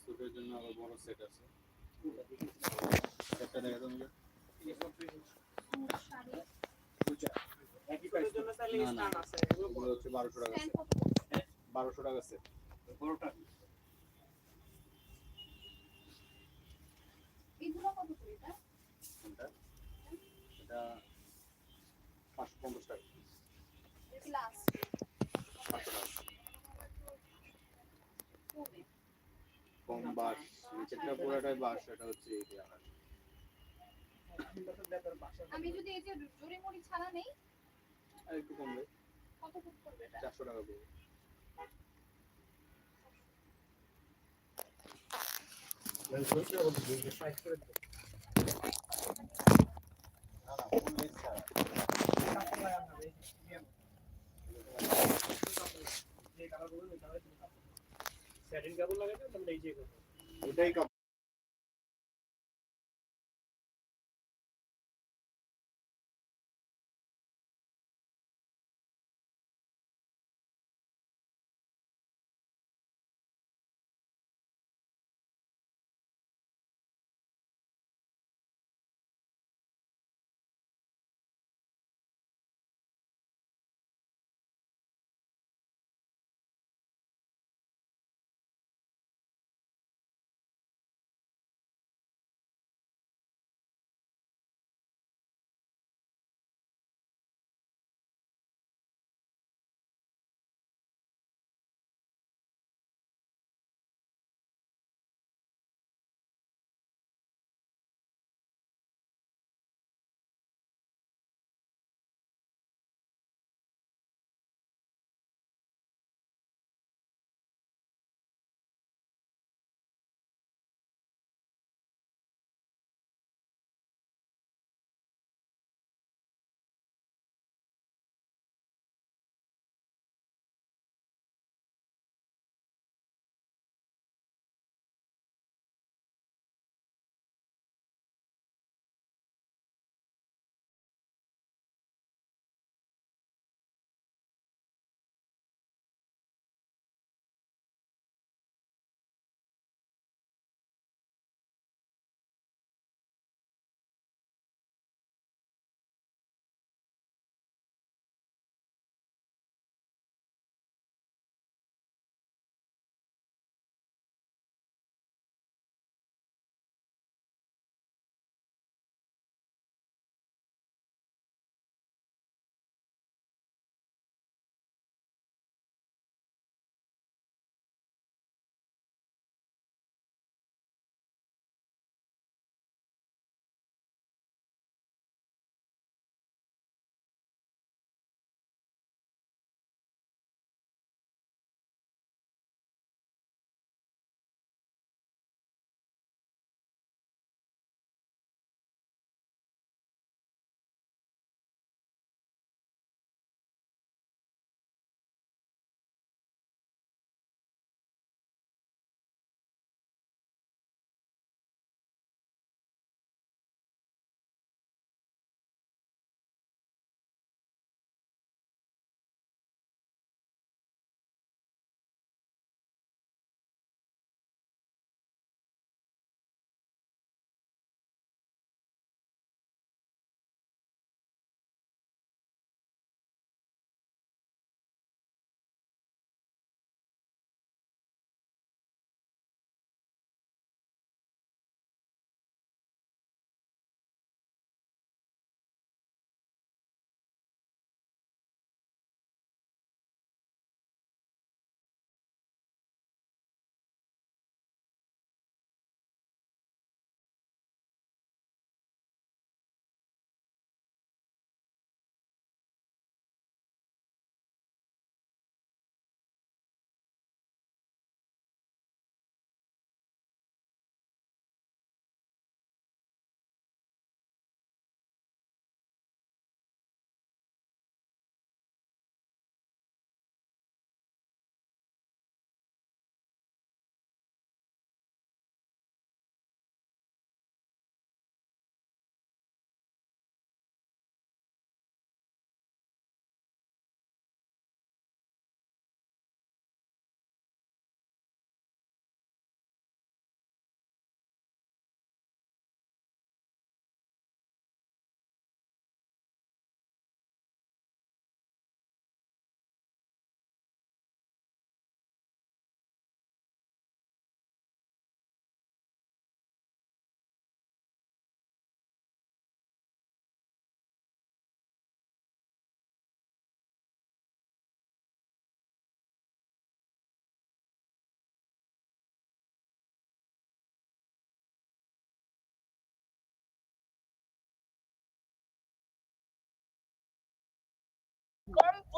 স্যুটের জন্য আবার বড় সেট আছে। সেটটা দেখা তুমি বারোশো টাকা বারোশো টাকা সেট এটা পাঁচশো পঞ্চাশ টাকা গ্লাস পাঁচশো টাকা কমে বাস নিচেরটা পুরোটাই বাস এটা হচ্ছে এই আমি যদি এই যে জোরে মুড়ি ছাড়া নেই আর একটু কমবে কত ফুট করবে এটা? চারশো টাকা পড়বে। না না ফুল লেস ছাড়া স্যাটিন কাপড় লাগাতে তাহলে এই যে ওটাই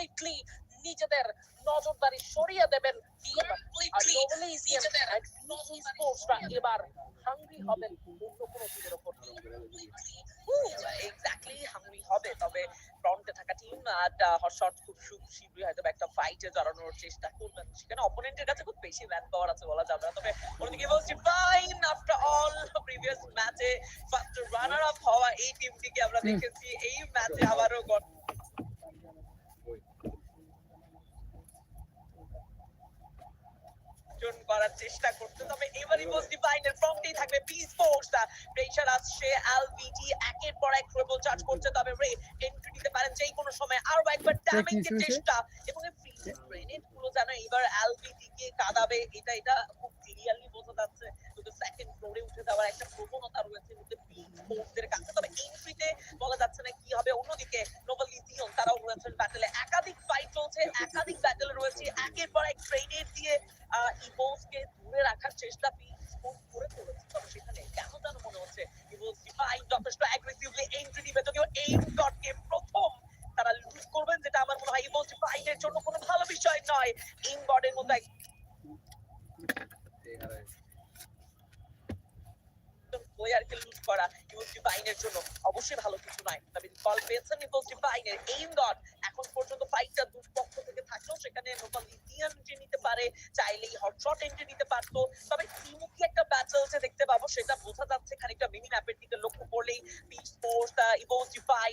কমপ্লিটলি নিজেদের নজরদারি সরিয়ে দেবেন এবার হাঙ্গরি হবেন অন্য কোনো টিমের উপর এক্স্যাক্টলি হাঙ্গরি হবে। তবে ফ্রন্টে থাকা টিম হটশট খুব শীঘ্রই হয়তো একটা ফাইটে জড়ানোর চেষ্টা করবেন। সেখানে অপোনেন্টের কাছে খুব বেশি ম্যান পাওয়ার আছে বলা যাবে না। তবে ওদিকে বলছি ফাইন আফটার অল প্রিভিয়াস ম্যাচে ফার্স্ট রানার আপ হওয়া এই টিমটিকে আমরা দেখেছি। এই ম্যাচে আবারও গত অর্জন করার চেষ্টা করতে। তবে এবারই বস ডিভাইনের ফ্রন্টেই থাকবে পিস স্পোর্টস প্রেসার আসছে এলবিটি একের পর এক ট্রিপল চার্জ করছে। তবে রে এন্ট্রি দিতে পারেন যেই কোনো সময়। আরও একবার ড্যামেজের চেষ্টা। এবং এই ফ্রিজ গ্রেনেড পুরো যেন এবার এলবিটি কে কাঁদাবে এটা এটা খুব ক্লিয়ারলি বোঝা যাচ্ছে কিন্তু সেকেন্ড ফ্লোরে উঠে যাওয়ার একটা প্রবণতা রয়েছে স্পোর্টসদের কাছে। তবে এন্ট্রিতে বলা যাচ্ছে না কি হবে। অন্যদিকে নোবেল লিথিয়ন তারাও রয়েছেন ব্যাটেলে একাধিক ফাইট চলছে, একাধিক ব্যাটেল রয়েছে। একের পর এক গ্রেনেড দিয়ে ইভোসকে দূরে রাখার চেষ্টা পিসফুল করে চলেছে। তবে সেখানে কেন যেন মনে হচ্ছে ইভোস ডিফাইন যথেষ্ট অ্যাগ্রেসিভলি এন্ট্রি দিবে যদিও এই ডটকে প্রথম তারা লুজ করবেন, যেটা আমার মনে হয় ইভোস ডিফাইনের জন্য কোনো ভালো বিষয় নয়। ইন গডের মতো একটা ব্যাটল যে দেখতে পাবো, সেটা বোঝা যাচ্ছে খানিকটা মিনি ম্যাপের দিকে লক্ষ্য করলেই পিচ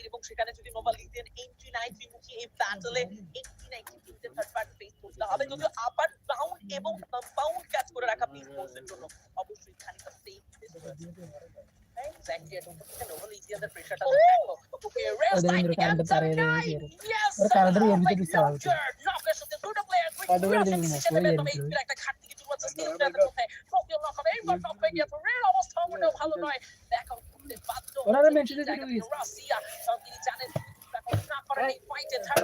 এবং সেখানে যদি নোবাল লিথিয়ান এন্ট্রি নাই ত্রিমুখী এই ব্যাটলে একটি না তিনটে থার্ড পার্টি ফেস করতে হবে। যদিও আপার ডাউন এবং কম্পাউন্ড ক্যাচ করে রাখা পিচ ফোর্সের জন্য অবশ্যই খানিকটা সেফ Exactly, এটা হচ্ছে নোবেল ইতিহাসের প্রেশারটা দেখো ওকে রেস ওদের লাইন ইন্দ্র কান্ড তারে রে রে Yes, ওরা কারাদের sir. এর ভিতরে Like দিতে হবে। Knocker, Knocker সাথে দুটো player quick ওদের real এর decision ভিতরে, নেবে, ওদের তবে ভিতরে। এইগুলো একটা ঘাটতি কিছু রয়েছে, skill player-দের মধ্যে। Knocker, Knocker, এইবার top হয়ে গিয়েছে, real অবস্থা মোটেও ভালো নয়। দেখো, করতে বাধ্য ওরা হচ্ছে মেনশন এই দিতে জায়গাতে দিয়েছে। রাশিয়া। কারণ তিনি জানেন, দেখো, না করেন এই fight এ third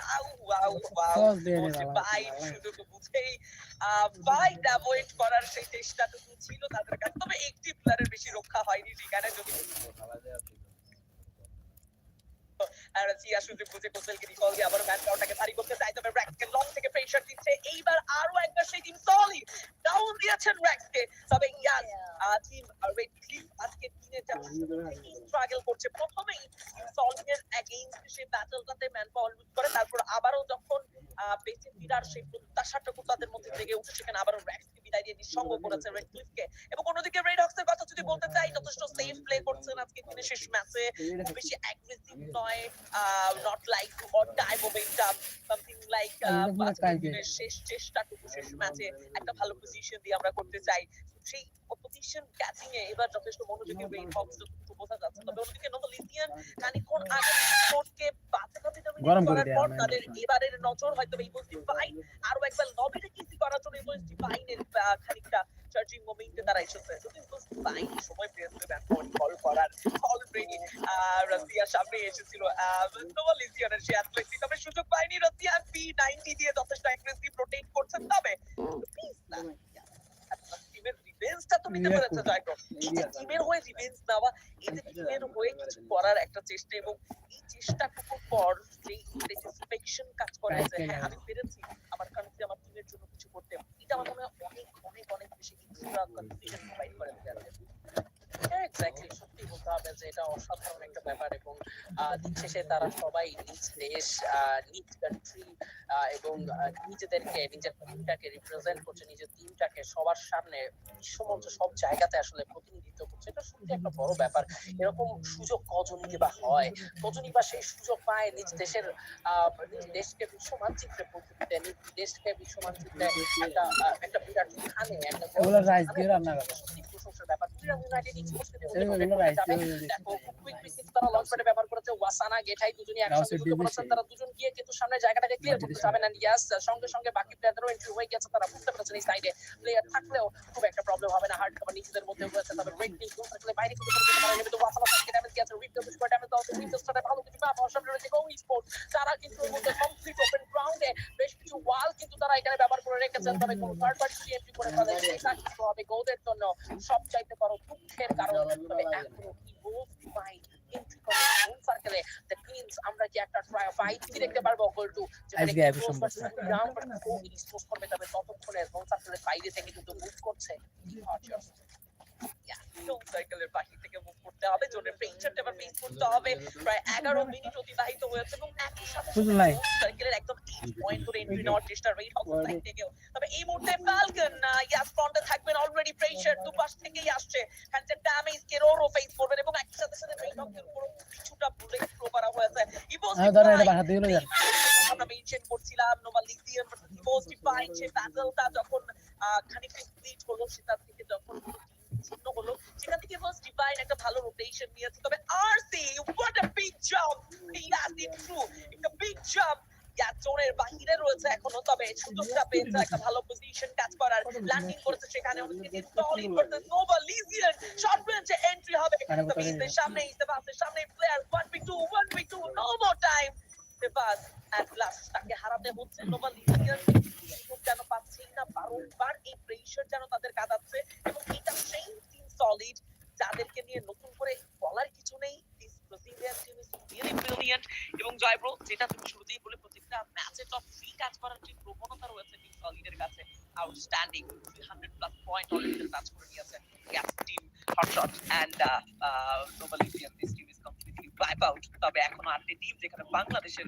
Wow, wow, wow. ভাই শুধু তো বুঝেই ফাইট অ্যাভয়েড করার সেই চেষ্টাটুকু ছিল তাদের কাছে তবে একটি প্লেয়ারের বেশি রক্ষা হয়নি ঠিকানা যদি আর সিয়া সুযোগ বুঝে কোসেলকে রিকল দিয়ে আবারও ম্যাচ পাওয়াটাকে ভারী করতে চায়। তবে র্যাক্সকে লং থেকে প্রেশার দিচ্ছে। এইবার আরও একবার সেই টিম সলি ডাউন দিয়েছেন র্যাক্সকে তবে ইয়াস টিম রেড ক্লিপ আজকে দিনে যা স্ট্রাগল করছে। প্রথমেই সলিং এর এগেইনস্ট সেই ব্যাটলটাতে ম্যান পাওয়ার লুজ করে। তারপর আবারও যখন আহ, বেঁচে ফিরার সেই প্রত্যাশাটুকু তাদের মধ্যে জেগে উঠে সেখানে আবারও র্যাক্সকে বিদায় দিয়ে নিঃসঙ্গ করেছে রেড ক্লিফকে এবং অন্যদিকে রেড হক্সের কথা যদি বলতে চাই যথেষ্ট সেফ প্লে করছেন আজকে দিনে শেষ ম্যাচে খুব বেশি অ্যাগ্রেসিভ নয় not like or die momentum something like. শেষ চেষ্টাটুকু শেষ ম্যাচে একটা ভালো পজিশন দিয়ে আমরা করতে চাই। সেই পজিশন ক্যাচিং এ এবার যথেষ্ট মনোযোগী রেড হক্স যতটুকু বোঝা যাচ্ছে। তবে অন্যদিকে নতুন লিথিয়ান খানিকক্ষণ আগে বাজেভাবে dominate গরম করে পর তাদের এবারের নজর হয়তো এই বলছি ফাইন আরও একবার লবিতে কিসি করার জন্য এই বলছি ফাইনের খানিকটা চার্জিং মোমেন্টে তারা এসেছে। বলছি ফাইন সময় পেয়েছে ব্যাটবল কল করার অলরেডি রাশিয়া সামনে এসেছিল। নোভাল লিজিয়নের সে অ্যাথলেটিক তবে সুযোগ পায়নি রাশিয়া পি নাইনটি দিয়ে যথেষ্ট অ্যাগ্রেসিভ রোটেট করছেন তবে please না, রিভেঞ্জটা তো নিতে পেরেছে এই টিমের হয়ে রিভেঞ্জ নেওয়া যে টিমের হয়ে কিছু করার একটা চেষ্টা এবং এই চেষ্টাটুকু পর যে স্যাটিসফ্যাকশন কাজ করে যে হ্যাঁ আমি পেরেছি আমার কান্ট্রি আমার টিমের জন্য কিছু করতে এটা আমার মনে হয় অনেক অনেক অনেক বেশি এক্সট্রা কনফিডেন্স প্রোভাইড করে দেবে। এক্স্যাক্টলি সত্যি বলতে হবে যে এটা অসাধারণ একটা ব্যাপার এবং দিন শেষে তারা সবাই নিজ দেশ নিজ কান্ট্রি এবং নিজেদেরকে নিজের টিমটাকে রিপ্রেজেন্ট করছে নিজের টিমটাকে সবার সামনে বিশ্বমঞ্চ সব জায়গাতে আসলে প্রতিনিধিত্ব করছে। এটা সত্যি একটা বড় ব্যাপার। এরকম সুযোগ কজনই বা হয়? কজনই বা সেই সুযোগ পায় নিজ দেশের আহ, নিজ দেশকে বিশ্ব মানচিত্রে পৌঁছে নিজ দেশকে বিশ্ব মানচিত্রে একটা একটা বিরাট স্থানে একটা ওগুলো রাইস দিয়ে রান্না করে। সত্যি প্রশংসা স্পোর্টসের ব্যাপার বুড়িরাম ইউনাইটেড এক্সপোর্টস কে এই গুলো রাইট দেখো খুব কুইক পিসিস তারা লঞ্চ প্যাডে ব্যবহার করেছে ওয়াসানা গেটাই দুজনই একসাথে ঢুকে পড়েছেন তারা দুজন গিয়ে কিন্তু সামনে জায়গাটাকে ক্লিয়ার করতে যাবেন এন্ড ইয়াস সঙ্গে সঙ্গে বাকি প্লেয়ারদেরও এন্ট্রি হয়ে গেছে তারা বুঝতে পেরেছেন এই সাইডে প্লেয়ার থাকলেও খুব একটা প্রবলেম হবে না হার্ড কভার নিজেদের মধ্যে হয়েছে তবে ব্রেক নিয়ে কোন থাকলে বাইরে কিন্তু করে যেতে পারে কিন্তু ওয়াসানা সাইডে ড্যামেজ গেছে উইকটা পুশ করে ড্যামেজ দাও উইকটা স্টার্টে ভালো কিছু ম্যাপ অসাধারণ রয়েছে গো স্পোর্ট তারা কিন্তু এর মধ্যে কমপ্লিট ওপেন গ্রাউন্ডে বেশ কিছু ওয়াল কিন্তু তারা এখানে ব্যবহার করে রেখেছেন তবে কোন থার্ড পার্টি এন্ট্রি করে ফেলে সেটা কিন্তু হবে। গোদের জন্য সব চাইতে বড় দুঃখের কারণ তবে এখনও মাইন্ড এন্ট্রি করে হোম আমরা কি একটা দেখতে পারব গোল টু আজকে এত সম্ভব ততক্ষণে বাইরে থেকে কিন্তু মুভ করছে সার্কেলের বাহির থেকে মুভ করতে হবে জোনের প্রেসারটা এবার ফেস করতে হবে। প্রায় এগারো মিনিট অতিবাহিত হয়েছে এবং একই সাথে সার্কেলের একদম এইট পয়েন্ট করে এন্ট্রি নেওয়ার চেষ্টা রেড হাউস সাইড থেকেও। তবে এই মুহূর্তে ফ্যালকন ইয়াস ফ্রন্টে থাকবেন অলরেডি প্রেসার দুপাশ থেকেই আসছে। হ্যান্ডে ড্যামেজ কেরোরও ফেস করবেন এবং একই সাথে সাথে রেড উপর কিছুটা বুলেট থ্রো করা হয়েছে। হ্যাঁ আমরা মেনশন করছিলাম নোভা লিথিয়াম ইভোস ডিফাইন সে ব্যাটলটা যখন খানিকটা স্প্লিট হলো সেটা থেকে যখন ছিন্ন হলো। সেখান থেকে ফার্স্ট ডিভাইন একটা ভালো রোটেশন নিয়েছে। তবে RC what a big jump yes it's true একটা বিগ জাম্প জোনের বাহিরে রয়েছে এখনও তবে সুযোগটা পেয়েছে একটা ভালো পজিশন কাজ করার। ল্যান্ডিং করেছে সেখানে শর্ট রেঞ্জে এন্ট্রি হবে। তবে সামনে ইসেবাসের সামনে player 1v2 1v2 no more time ইসেবাস at last তাকে হারাতে হচ্ছে নোভা লিজিয়ান সুযোগ যেন পাচ্ছেই না বারংবার এই প্রেশার যেন তাদের কাঁদাচ্ছে এবং এটা সেই টিম সলিড যাদেরকে নিয়ে নতুন করে বলার কিছু নেই this Brazilian team is really brilliant এবং জয় ব্রো যেটা তুমি শুরুতেই বলে প্রত্যেকটা ম্যাচে টপ থ্রি কাজ করার যে প্রবণতা রয়েছে টিম সলিডের কাছে outstanding three hundred plus point already touch করে নিয়েছে গ্যাস team hotshot and নোভালিজিয়ান this team is completely wipe out তবে এখন আটটি টিম যেখানে বাংলাদেশের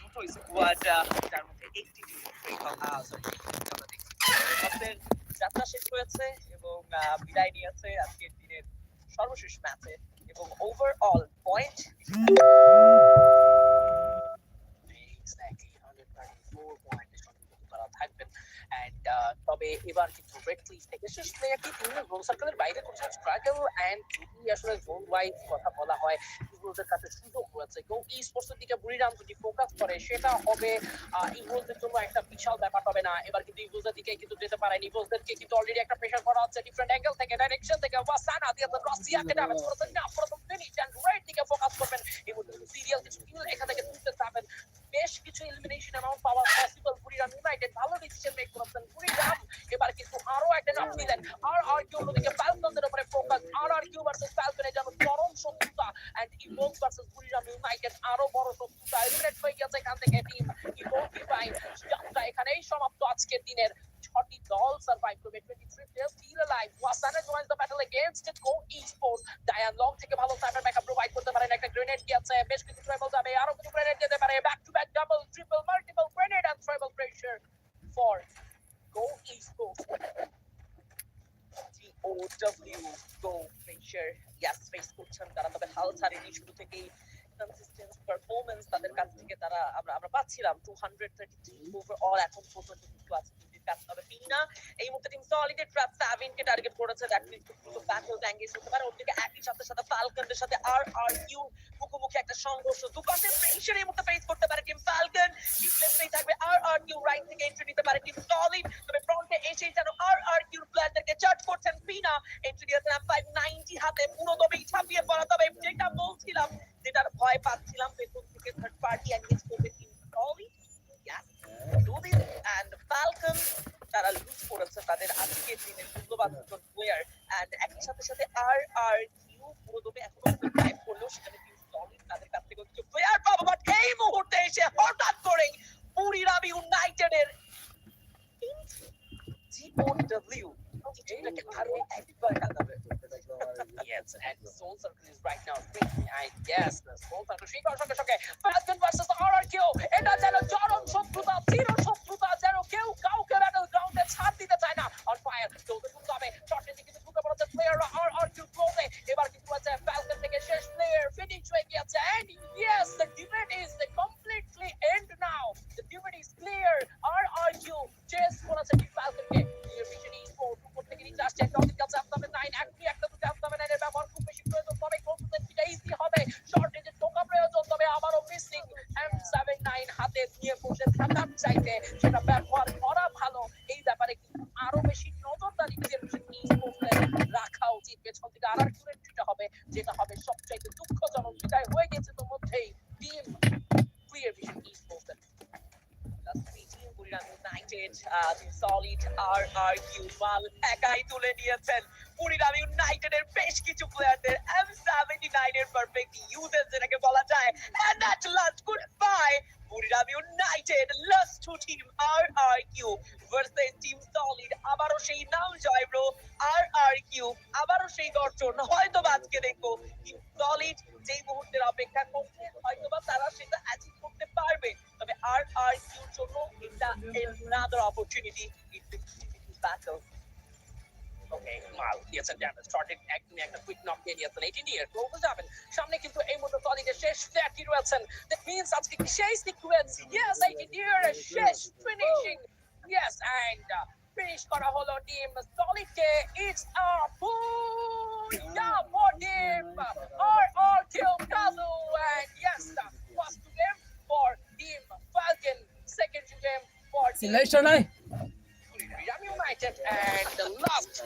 দুটো স্কোয়াড যার মধ্যে একটি আমাদের যাত্রা শেষ হয়েছে এবং বিদায় নিয়েছে আজকের দিনের সর্বশেষ ম্যাচে। এবং ওভারঅল পয়েন্ট Exactly, 134 point এর সঙ্গে কিন্তু তারা থাকবেন। And আহ, তবে এবার কিন্তু রেড ক্লিফ থেকে শেষ প্লেয়ারটি তিনি গোল সার্কেলের বাইরে করছে স্ট্রাগল এন্ড যদি আসলে জোন ওয়াইজ কথা বলা হয় কাছে সুযোগ রয়েছে। কেউ ই স্পোর্টসের দিকে বুড়িরাম যদি ফোকাস করে সেটা হবে জন্য একটা বিশাল ব্যাপার হবে না। এবার কিন্তু দিকে কিন্তু যেতে পারেন। কিন্তু অলরেডি একটা প্রেশার করা হচ্ছে ডিফারেন্ট অ্যাঙ্গেল থেকে ডাইরেকশন থেকে। ওয়াসানা দিয়ে রাশিয়াকে ড্যামেজ করেছেন না প্রথম ফিনিশ এন্ড রাইট দিকে ফোকাস করবেন। এই সিরিয়াল কিছু কিল এখান থেকে তুলতে চাবেন বেশ কিছু এলিমিনেশন অ্যামাউন্ট পাওয়া পসিবল বুড়িরাম ইউনাইটেড ভালো ডিসিশন মেক করেছেন। বুড়িরাম এবার কিন্তু আরও একটা নক দিলেন আর আর কিউ অন্যদিকে ফ্যালকনদের উপরে focus R R Q versus ফ্যালকনের যেন চরম শত্রুতা। And Evoke versus Buriram United আরও বড় শত্রুতা। এলিমিনেট হয়ে গেছে এখান থেকে টিম ইভোক ডিভাইন যাত্রা এখানেই সমাপ্ত আজকের দিনের ছটি দল সার্ভাইভ করবে। 23 players still alive ওয়াসানা joins the battle against go esports ডায়ান লং থেকে ভালো সাইবার ব্যাকআপ প্রোভাইড করতে পারেন। একটা গ্রেনেড কি আছে? বেশ কিছু ট্রাইবল যাবে আরও কিছু গ্রেনেড যেতে পারে back to back double triple multiple grenade and triple pressure for go esports GOW go pressure yes face করছেন তারা তবে হাল ছাড়েনি শুরু থেকেই কনসিস্টেন্ট পারফরম্যান্স তাদের কাছ থেকে তারা আমরা আমরা পাচ্ছিলাম 233 ওভারঅল এখন পর্যন্ত কিন্তু আছে দুটির কাছে তবে পিনা এই মুহূর্তে টিম সলিডেড ট্র্যাপ সাভিনকে টার্গেট করেছে দ্যাট মিন্স দ্রুত ব্যাটল এঙ্গেজ হতে পারে ওদিকে একই সাথে সাথে ফালকনের সাথে আর মুখোমুখি একটা সংঘর্ষ? মুহূর্তে ফেস করতে পারে আর আর রাইট থেকে আর আর কিউ প্লেয়ারদেরকে ছাপিয়ে পড়া। তবে যেটা বলছিলাম, যেটার ভয় পাচ্ছিলাম পেছন থেকে থার্ড পার্টি এঙ্গেজ করবে team solid do this and তারা লুজ করেছে, তাদের আজকের দিনের মূল্যবান দুজন প্লেয়ার এন্ড একই সাথে সাথে আর আর পুরো দমে এখনও সেখানে কিন্তু তাদের কাছ থেকে ইউনাইটেড সলিড আর আর ইউমাল একাই তুলে নিয়েছেন। কুড়িগ্রাম ইউনাইটেডের বেশ কিছু প্লেয়ারদের এম সেভেন্টি নাইন এর পারফেক্ট ইউজেস যেটাকে বলা যায় and that last good bye Kurigram United last two team R R Q versus team solid আবারও সেই নাম জয় ব্রো আর আর কিউ আবারও সেই গর্জন। হয়তো আজকে দেখব টিম সলিড যেই মুহূর্তের অপেক্ষা করছে হয়তো বা তারা সেটা অ্যাচিভ করতে পারবে তবে আর আর কিউর জন্য এটা another opportunity in the battle. Okay, মাল দিয়েছেন ড্যামেজ শর্টেড একদমই একটা কুইক নক দিয়ে নিয়েছেন এইটি নিয়ে ক্লোজে যাবেন সামনে কিন্তু এই মুহূর্তে সলিডের শেষ ফ্ল্যাটই রয়েছেন দ্যাট মিন্স আজকে কি শেষ সিকোয়েন্স ইয়েস এইটি নিয়ে শেষ ফিনিশিং ইয়েস এন্ড ফিনিশ করা হলো টিম সলিডকে ইটস আ বুয়া for team R R kill কাজু and yes first game for Team Falcon. Second to them for Team eh? United and the last